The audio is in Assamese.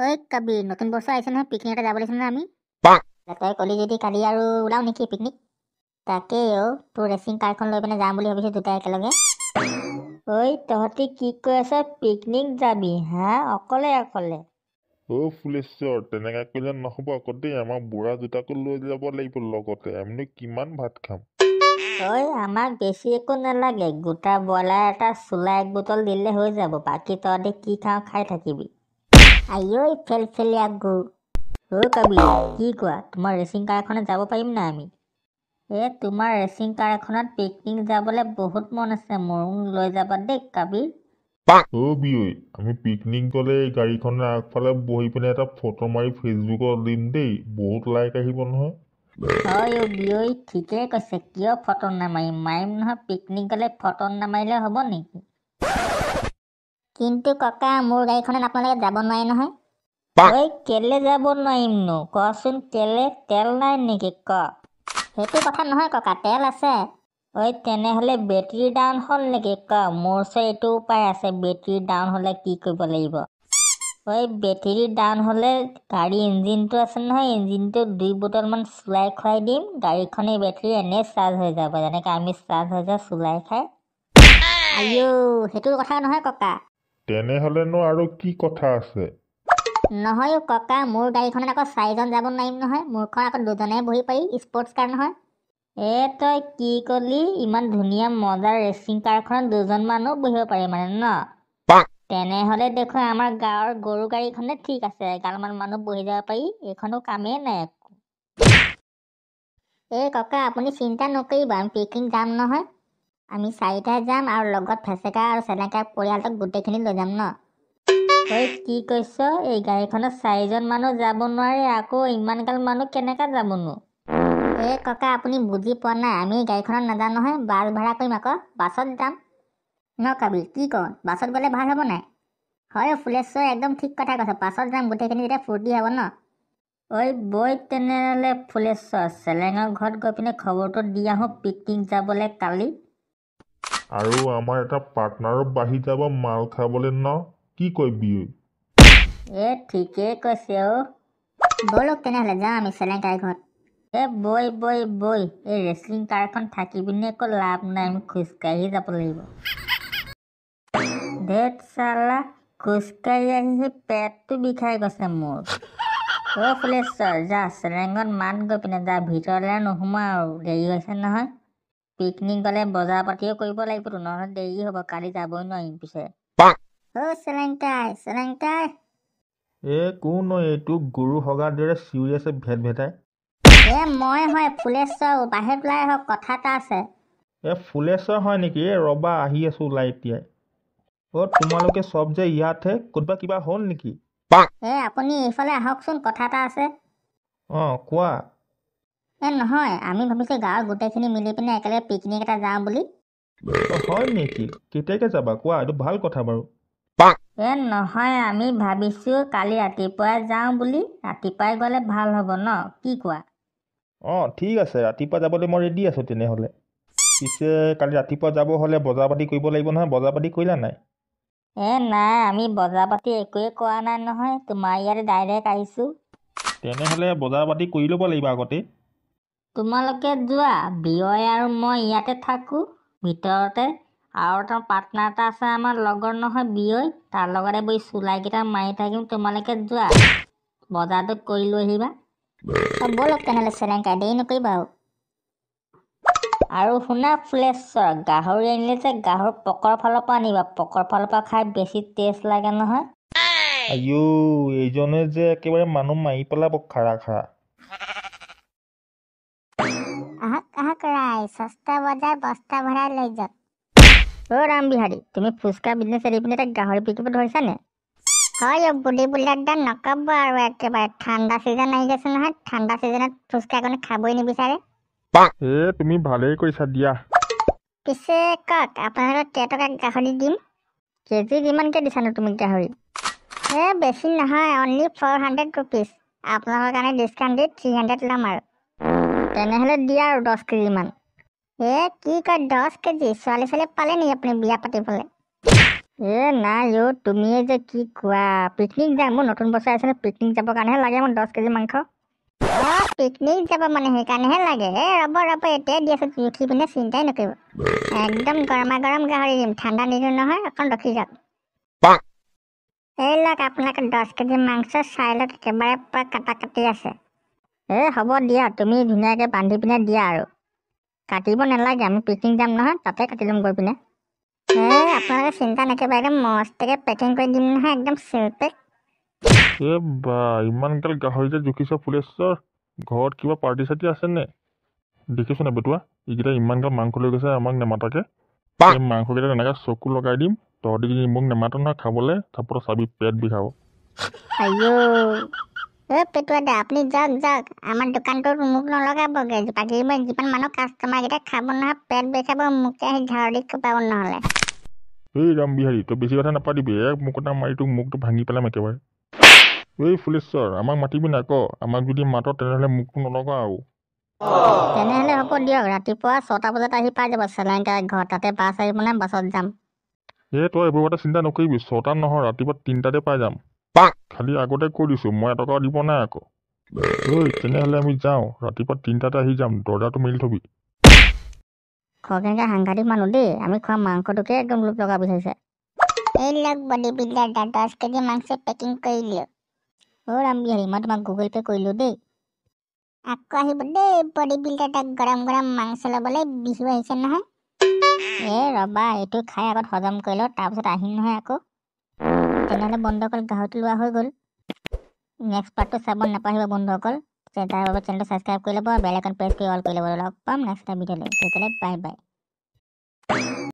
ঐ কাবিৰ নতুন বছৰ আহিছে নহয় পিকনিক এটা যাব লাগিছিল নহয় আমি। তই কলি যদি কালি আৰু ওলাও নেকি পিকনিক তাকেই অ তোৰ ৰেচিং কাৰখন লৈ পিনে যাম বুলি ভাবিছোঁ দুটাই একেলগে। ঐ তহঁতি কি কৈ আছ পিকনিক যাবি হা? অকলে অকলে। অ' ফুলেশ্বৰ তেনেকৈ কৰিলে নহ'ব আকৌ দেই আমাৰ বুঢ়া দুটাকো লৈ যাব লাগিব লগতে আমিনো কিমান ভাত খাম? ঐ আমাক বেছি একো নালাগে গোটা ব্ৰইলাৰ এটা চোলা এক বটল দিলে হৈ যাব বাকী তহঁতি কি খাওঁ খাই থাকিবি। আইঐ ফেল ফেলীয়া গু ঐ কাবি কি কোৱা? তোমাৰ ৰেচিং কাৰ এখনত যাব পাৰিম নাই আমি? এ তোমাৰ ৰেচিং কাৰ এখনত পিকনিক যাবলৈ বহুত মন আছে মোৰ লৈ যাবা দেই কাবি। অ' বিয়ৈ আমি পিকনিক গ'লে এই গাড়ীখনৰ আগফালে বহি পিনে এটা ফটো মাৰি ফেচবুকত দিম দেই বহুত লাইক আহিব নহয়। হয় অ' বিয়ৈ ঠিকেই কৈছে কিয় ফটো নামাৰিম? মাৰিম নহয় পিকনিক গ'লে ফটো নামাৰিলে হ'ব নেকি? কিন্তু ককা মোৰ গাড়ীখনত আপোনালোকে যাব নোৱাৰে নহয়। ঐ কেলে যাব নোৱাৰিমনো কচোন কেলে? তেল নাই নেকি ক? সেইটো কথা নহয় ককা তেল আছে। ঐ তেনেহ'লে বেটেৰী ডাউন হ'ল নেকি ক? মোৰ ওচৰত এইটো উপায় আছে বেটেৰী ডাউন হ'লে কি কৰিব লাগিব? ঐ বেটেৰী ডাউন হ'লে গাড়ী ইঞ্জিনটো আছে নহয় ইঞ্জিনটো দুই বটলমান চুলাই খুৱাই দিম। গাড়ীখনে বেটেৰী এনেই চাৰ্জ হৈ যাব যেনেকৈ আমি চাৰ্জ হৈ যাওঁ চুলাই খাই। আইঅ' সেইটো কথা নহয় ককা। তেনেহ'লেনো আৰু কি কথা আছে? নহয় অ' ককা মোৰ গাড়ীখনত আকৌ চাৰিজন যাব নোৱাৰিম নহয়। মোৰখন আকৌ দুজনেহে বহি পাৰি স্পৰ্টছ কাৰ নহয়। এ তই কি কলি? ইমান ধুনীয়া মজাৰ ৰেচিং কাৰখনত দুজন মানুহ বহিব পাৰি মানে ন। তেনেহ'লে দেখোন আমাৰ গাঁৱৰ গৰু গাড়ীখনে ঠিক আছে এগালমান মানুহ বহি যাব পাৰি এইখনো কামেই নাই একো। এই ককা আপুনি চিন্তা নকৰিব আমি পিকনিক যাম নহয়। আমি চাৰিটাই যাম আৰু লগত ফেচেকা আৰু চেলেকা পৰিয়ালটোক গোটেইখিনি লৈ যাম ন। ঐ কি কৈছ? এই গাড়ীখনত চাৰিজন মানুহ যাব নোৱাৰে আকৌ ইমানগাল মানুহ কেনেকৈ যাবনো? এই ককা আপুনি বুজি পোৱা নাই। আমি গাড়ীখনত নাযাওঁ নহয় বাছ ভাড়া কৰিম আকৌ। বাছত যাম। ন কাবি কি কওঁ বাছত গ'লে ভাল হ'ব নাই? হয় ফুলেশ্বৰ একদম ঠিক কথা কৈছ। বাছত যাম গোটেইখিনি যেতিয়া ফূৰ্তি হ'ব ন? ঐ বৈ তেনেহ'লে ফুলেশ্বৰ চেলেঙৰ ঘৰত গৈ পিনে খবৰটো দি আহোঁ পিকনিক যাবলৈ কালি। আৰু আমাৰ এটা পাৰ্টনাৰো বাঢ়ি যাব মাল খাবলৈ ন? কি কয় বিয়ৈ এ ঠিকেই কৈছে অ' ব'লক তেনেহ'লে যাওঁ আমি চেলেং কাই ঘৰত এ বৈ বৈ বৈ এই ৰেচলিং কাৰখন থাকি পিনে একো লাভ নাই আমি খোজকাঢ়ি যাব লাগিব। ধেত চালা খোজকাঢ়ি আহি পেটটো বিষাই গৈছে মোৰ। অ' ফুলেশ্বৰ যা চেলেঙত মাত গৈ পিনে যা ভিতৰলৈ নোসোমোৱা আৰু দেৰি হৈছে নহয়। পিকনিক গ'লে বজাৰ পাতিও কৰিব লাগিবতো নহ'লে দেৰি হ'ব কালি যাবই নোৱাৰিম পিছে। অ' এ কোন এইটো গৰু হগাৰ দৰে চিঞৰি আছে ভেট ভেটাই? এ মই হয় ফুলেশ্বৰ বাহিৰত ওলাই আহক কথা এটা আছে। এ ফুলেশ্বৰ হয় নেকি? এ ৰ'বা আহি আছোঁ ওলাই এতিয়াই। অ' তোমালোকে চব যে ইয়াতহে ক'ৰবাত কিবা হ'ল নেকি? এ আপুনি এইফালে আহকচোন কথা এটা আছে। অঁ কোৱা। এ নহয় আমি ভাবিছোঁ গাঁৱৰ গোটেইখিনি মিলি পিনে একেলগে পিকনিক এটা যাওঁ বুলি। হয় নেকি? কেতিয়াকৈ যাবা? কোৱা এইটো ভাল কথা বাৰু। এ নহয় আমি ভাবিছোঁ কালি ৰাতিপুৱাই যাওঁ বুলি। ৰাতিপুৱাই গ'লে ভাল হ'ব ন কি কোৱা? অঁ ঠিক আছে ৰাতিপুৱা যাবলৈ মই ৰেডি আছোঁ তেনেহ'লে। পিছে কালি ৰাতিপুৱা যাব হ'লে বজাৰ পাতি কৰিব লাগিব নহয় বজাৰ পাতি কৰিলা নাই? এ নাই আমি বজাৰ পাতি একোৱে কৰা নাই নহয় তোমাৰ ইয়াতে ডাইৰেক্ট আহিছোঁ। তেনেহ'লে বজাৰ পাতি কৰি ল'ব লাগিব আগতে। তোমালোকে যোৱা বিয়য় আৰু মই ইয়াতে থাকোঁ ভিতৰতে আৰু এটা পাৰ্টনাৰ এটা আছে আমাৰ লগৰ নহয় বিয়য় তাৰ লগতে বহি চুলাইকেইটা মাৰি থাকিম তোমালোকে যোৱা। বজাৰটো কৰি লৈ আহিবা। ব'লক তেনেহ'লে চেলেংকাই দেৰি নকৰিবা আৰু। আৰু শুনা ফুলেশ্বৰ গাহৰি আনিলে যে গাহৰি পকৰ ফালৰ পৰা আনিবা পকৰ ফালৰ পৰা খাই বেছি টেষ্ট লাগে নহয়। আইঅ' এইজনে যে একেবাৰে মানুহ মাৰি পেলাব খাৰা খাৰা। ৰাই সস্তা বজাৰ বস্তা ভৰাই লৈ যাওক অ' ৰাম বিহাৰী তুমি ফুচকা বিজনেছ এৰি পিনে এতিয়া গাহৰি বিকিব ধৰিছানে হয় অ' বুঢ়ী বুঢ়াকডাল নক'ব আৰু একেবাৰে ঠাণ্ডা ছিজন আহি গৈছে নহয় ঠাণ্ডা ছিজনত ফুচকা অকণে খাবই নিবিচাৰে এ তুমি ভালেই কৰিছা দিয়া পিছে কওক আপোনালোকক কেইটকা গাহৰি দিম কেজি কিমানকৈ দিছানো তুমি গাহৰি এ বেছি নহয় অনলি ফ'ৰ হাণ্ড্ৰেড ৰুপিজ আপোনালোকৰ কাৰণে ডিছকাউণ্ট দি থ্ৰী হাণ্ড্ৰেড ল'ম আৰু তেনেহ'লে দিয়া আৰু দহ কেজিমান এ কি কয় দহ কেজি ছোৱালী ছোৱালী পালে নেকি আপুনি বিয়া পাতিবলৈ? এ নাই অ' তুমিয়ে যে কি কোৱা পিকনিক যাম মোৰ নতুন বছৰ আছে পিকনিক যাবৰ কাৰণেহে লাগে মোক দহ কেজি মাংস। অঁ পিকনিক যাব মানে সেইকাৰণেহে লাগে। এ ৰ'ব ৰ'ব এতিয়াই দি আছোঁ জুখি পিনে চিন্তাই নকৰিব। একদম গৰমা গৰম গাহৰি দিম ঠাণ্ডা নিদিওঁ নহয় অকণ ৰখি যাওক। এই লওক আপোনালোকে দহ কেজি মাংস চাই লওক একেবাৰে পূৰা কাটা কাটি আছে। এই হ'ব দিয়া তুমি ধুনীয়াকৈ বান্ধি পিনে দিয়া আৰু। কাটিব নালাগে আমি পিকনিক যাম নহয় তাতে কাটি ল'ম গৈ পিনে। এই আপোনালোকে চিন্তা একদম মস্তকৈ পেকিং কৰি দিম নহয় একদম চিলপেক এ বা ইমানগাল গাহৰি যে জুখিছ ফুলেশ্বৰ ঘৰত কিবা পাৰ্টি চাৰ্টি আছেনে দেখিছোঁ নাই বেটুৱা এইকেইটা ইমানগাল মাংস লৈ গৈছে আমাক নেমাতাকে। এই মাংসকেইটা তেনেকৈ চকু লগাই দিম তহঁতি যদি মোক নেমাত নহয় খাবলৈ থাপত চাবি পেট বিষাব। আইঅ' এই পেটুৱা দা আপুনি যাওক যাওক। আমাৰ দোকানটোত মোক নলগাবগৈ বাকী মই যিমান মানুহ কাষ্টমাৰকেইটা খাব নহয় পেট বিষাব মোকে আহি ঝাৰলি কোবাব নহ'লে। এই ৰাম বিহাৰী তই বেছি কথা নাপাতিবি এক মোক এটা মাৰি তোক মুখটো ভাঙি পেলাম একেবাৰে। এই ফুলেশ্বৰ আমাক মাতিবি নাই ক আমাক যদি মাত তেনেহ'লে মোকটো নলগা আৰু তেনেহ'লে হ'ব দিয়ক ৰাতিপুৱা ছটা বজাত আহি পাই যাব চেলেংকা ঘৰ তাতে বাছ আহিব নে বাছত যাম। এই তই এইবোৰ কথা চিন্তা নকৰিবি ছটাত নহয় ৰাতিপুৱা তিনিটাতে পাই যাম। খালি আগতে কৈ দিছোঁ মই এটকাও দিব নাই আকৌ। ঐ তেনেহ'লে আমি যাওঁ ৰাতিপুৱা তিনিটাতে আহি যাম দৰ্জাটো মেলি থবি। খগেনকা সাংঘাতিক মানুহ দেই আমি খোৱা মাংসটোকে একদম লোক লগা বিচাৰিছে। এই লওক বডি বিল্ডাৰ দা দহ কেজি মাংস পেকিং কৰি দিলোঁ অ' ৰাম বিহাৰী মই তোমাক গুগল পে' কৰিলোঁ দেই। আকৌ আহিব দেই বডি বিল্ডাৰ তাক গৰম গৰম মাংস ল'বলৈ বিহু আহিছে নহয়। এ ৰ'বা এইটো খাই আগত হজম কৰি লওঁ তাৰপিছত আহিম নহয় আকৌ। তেনেহ'লে বন্ধুসকল, গাহৰিটো লোৱা হৈ গ'ল। নেক্সট পাৰ্টটো চাব নাপাহৰিব বন্ধুসকল। তাৰ বাবে চেনেলটো ছাবস্ক্ৰাইব কৰি ল'ব বেল আইকন প্ৰেছ কৰি অল কৰি ল'ব। লগ পাম নেক্সট এটা ভিডিঅ'লৈ। তেতিয়াহ'লে বাই বাই